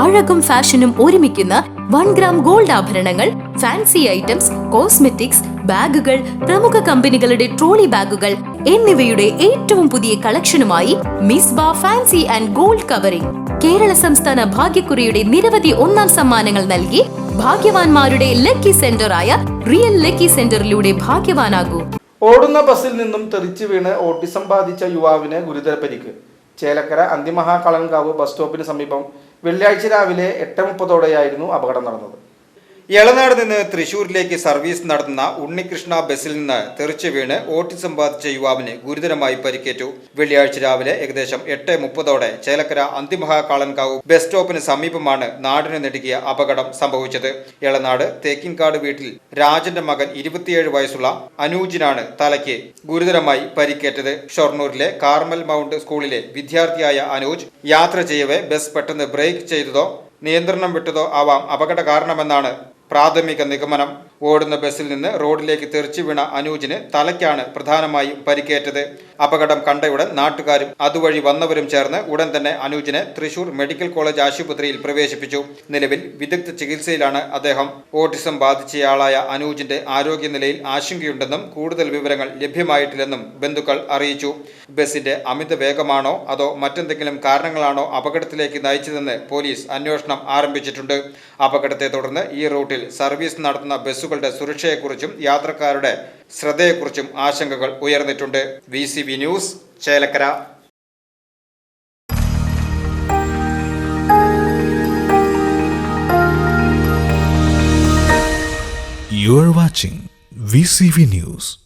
അഴകും ഫാഷനും ഒരുമിക്കുന്ന one gram gold ആഭരണങ്ങൾ ഫാൻസി ഐറ്റംസ് കോസ്മെറ്റിക്സ് ബാഗുകൾ പ്രമുഖ കമ്പനികളുടെ ട്രോളി ബാഗുകൾ എന്നിവയുടെ ഏറ്റവും പുതിയ കളക്ഷനുമായി മിസ് ബാ fancy and gold covering. Kerala സംസ്ഥാന ഭാഗ്യക്കുറിയുടെ നിരവധി ഒന്നാം സമ്മാനങ്ങൾ നൽകി ഭാഗ്യവാന്മാരുടെ ലക്കി സെന്ററായ റിയൽ ലക്കി സെന്ററിലൂടെ ഭാഗ്യവാനാകൂ. ഓടുന്ന ബസ്സിൽ നിന്നും തെറിച്ചു വീണ് ഓട്ടിസം ബാധിച്ച യുവാവിന് ഗുരുതര പരിക്ക്. ചേലക്കര അന്തിമഹാ കളങ്കാവ് ബസ് സ്റ്റോപ്പിന് സമീപം വെള്ളിയാഴ്ച രാവിലെ എട്ട് മുപ്പതോടെയായിരുന്നു അപകടം നടന്നത്. എളനാട് നിന്ന് തൃശൂരിലേക്ക് സർവീസ് നടത്തുന്ന ഉണ്ണികൃഷ്ണ ബസ്സിൽ നിന്ന് തെറിച്ചു വീണ് ഓട്ടിസം ബാധിച്ച യുവാവിന് ഗുരുതരമായി പരിക്കേറ്റു. വെള്ളിയാഴ്ച രാവിലെ ഏകദേശം എട്ട് മുപ്പതോടെ ചേലക്കര അന്തിമഹാകാളൻകാവ് ബസ് സ്റ്റോപ്പിന് സമീപമാണ് നാടിന് നെടുകിയ അപകടം സംഭവിച്ചത്. എളനാട് തേക്കിൻകാട് വീട്ടിൽ രാജന്റെ മകൻ ഇരുപത്തിയേഴ് വയസ്സുള്ള അനൂജിനാണ് തലയ്ക്ക് ഗുരുതരമായി പരിക്കേറ്റത്. ഷൊർണൂരിലെ കാർമൽ മൗണ്ട് സ്കൂളിലെ വിദ്യാർത്ഥിയായ അനൂജ് യാത്ര ചെയ്യവേ ബസ് പെട്ടെന്ന് ബ്രേക്ക് ചെയ്തതോ നിയന്ത്രണം വിട്ടതോ ആവാം അപകട കാരണമെന്നാണ് പ്രാഥമിക നിഗമനം ഓടുന്ന ബസ്സിൽ നിന്ന് റോഡിലേക്ക് തെറിച്ചു വീണ അനൂജിന് തലയ്ക്കാണ് പ്രധാനമായും പരിക്കേറ്റത്. അപകടം കണ്ടയുടൻ നാട്ടുകാരും അതുവഴി വന്നവരും ചേർന്ന് ഉടൻ തന്നെ അനൂജിനെ തൃശൂർ മെഡിക്കൽ കോളേജ് ആശുപത്രിയിൽ പ്രവേശിപ്പിച്ചു. നിലവിൽ വിദഗ്ധ ചികിത്സയിലാണ് അദ്ദേഹം. ഓട്ടിസം ബാധിച്ചയാളായ അനൂജിന്റെ ആരോഗ്യനിലയിൽ ആശങ്കയുണ്ടെന്നും കൂടുതൽ വിവരങ്ങൾ ലഭ്യമായിട്ടില്ലെന്നും ബന്ധുക്കൾ അറിയിച്ചു. ബസിന്റെ അമിത വേഗമാണോ അതോ മറ്റെന്തെങ്കിലും കാരണങ്ങളാണോ അപകടത്തിലേക്ക് നയിച്ചതെന്ന് പോലീസ് അന്വേഷണം ആരംഭിച്ചിട്ടുണ്ട്. അപകടത്തെ തുടർന്ന് ഈ റൂട്ടിൽ സർവീസ് നടത്തുന്ന ബസ്സുകളുടെ സുരക്ഷയെക്കുറിച്ചും യാത്രക്കാരുടെ ശ്രദ്ധയെക്കുറിച്ചും ആശങ്കകൾ ഉയർന്നിട്ടുണ്ട് V C V news Chelakkara You are watching VCV News.